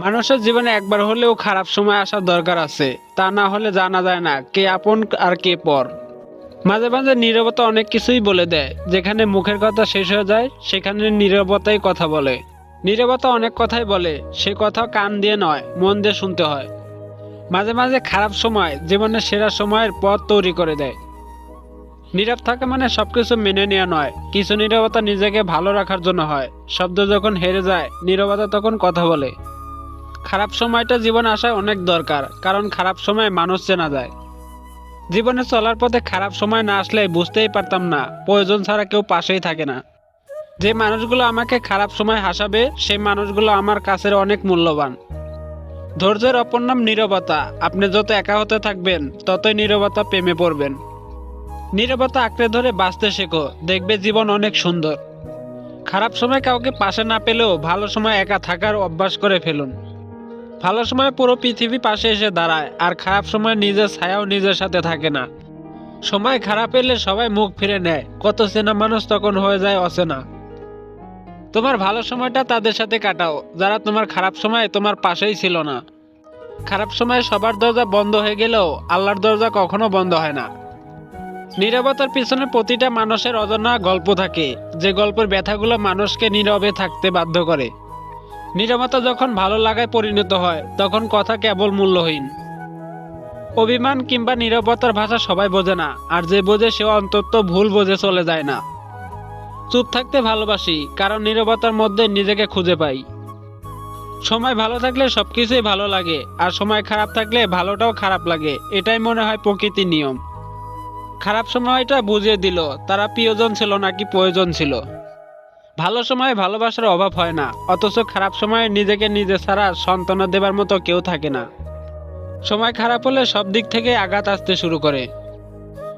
মানুষের জীবনে একবার হলেও খারাপ সময় আসার দরকার আছে। তা না হলে জানা যায় না কে আপন আর কে পর। মাঝে মাঝে নীরবতা অনেক কিছুই বলে দেয়। যেখানে মুখের কথা শেষ হয়ে যায়, সেখানে নীরবতাই কথা বলে। নীরবতা অনেক কথাই বলে, সে কথা কান দিয়ে নয়, মন দিয়ে শুনতে হয়। মাঝে মাঝে খারাপ সময়, জীবনের সেরা সময়ের পথ তৈরি করে দেয়। নীরব থাকা মানে সব কিছু মেনে নেওয়া নয়। কিছু নীরবতা নিজেকে ভালো রাখার জন্য হয়। শব্দ যখন হেরে যায়, নীরবতা তখন কথা বলে। খারাপ সময়টা জীবন আসায় অনেক দরকার, কারণ খারাপ সময় মানুষ চেনা যায়। জীবনে চলার পথে খারাপ সময় না আসলে বুঝতেই পারতাম না, প্রয়োজন ছাড়া কেউ পাশেই থাকে না। যে মানুষগুলো আমাকে খারাপ সময় হাসাবে, সেই মানুষগুলো আমার কাছের অনেক মূল্যবান। ধৈর্যের অপর নাম নীরবতা, আপনি যত একা হতে থাকবেন, ততই নীরবতা প্রেমে পড়বেন। নীরবতা আঁকড়ে ধরে বাঁচতে শেখো, দেখবে জীবন অনেক সুন্দর। খারাপ সময় কাউকে পাশে না পেলেও ভালো সময় একা থাকার অভ্যাস করে ফেলুন। ভালো সময় পুরো পৃথিবী পাশে এসে দাঁড়ায়, আর খারাপ সময় নিজের ছায়াও নিজের সাথে থাকে না। সময় খারাপ এলে সবাই মুখ ফিরে নেয়, কত চেনা মানুষ তখন হয়ে যায় অচেনা। তোমার ভালো সময়টা তাদের সাথে কাটাও, যারা তোমার খারাপ সময় তোমার পাশেই ছিল না। খারাপ সময় সবার দরজা বন্ধ হয়ে গেলেও আল্লাহর দরজা কখনো বন্ধ হয় না। নীরবতার পিছনে প্রতিটা মানুষের অজানা গল্প থাকে, যে গল্পের ব্যথাগুলো মানুষকে নীরবে থাকতে বাধ্য করে। নীরবতা যখন ভালো লাগায় পরিণত হয়, তখন কথা কেবল মূল্যহীন। অভিমান কিংবা নীরবতার ভাষা সবাই বোঝে না, আর যে বোঝে সে অন্তত ভুল বোঝে চলে যায় না। চুপ থাকতে ভালোবাসি, কারণ নীরবতার মধ্যে নিজেকে খুঁজে পাই। সময় ভালো থাকলে সব কিছুই ভালো লাগে, আর সময় খারাপ থাকলে ভালোটাও খারাপ লাগে, এটাই মনে হয় প্রকৃতির নিয়ম। খারাপ সময়টা বুঝিয়ে দিল, তারা প্রিয়জন ছিল নাকি প্রয়োজন ছিল। ভালো সময়ে ভালোবাসার অভাব হয় না, অথচ খারাপ সময়ে নিজেকে নিজে ছাড়া সন্তানা দেবার মতো কেউ থাকে না। সময় খারাপ হলে সব দিক থেকে আঘাত আসতে শুরু করে।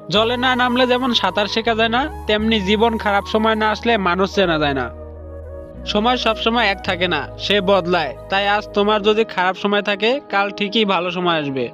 জলে না নামলে যেমন সাঁতার শেখা যায় না, তেমনি জীবন খারাপ সময় না আসলে মানুষ চেনা যায় না। সময় সবসময় এক থাকে না, সে বদলায়। তাই আজ তোমার যদি খারাপ সময় থাকে, কাল ঠিকই ভালো সময় আসবে।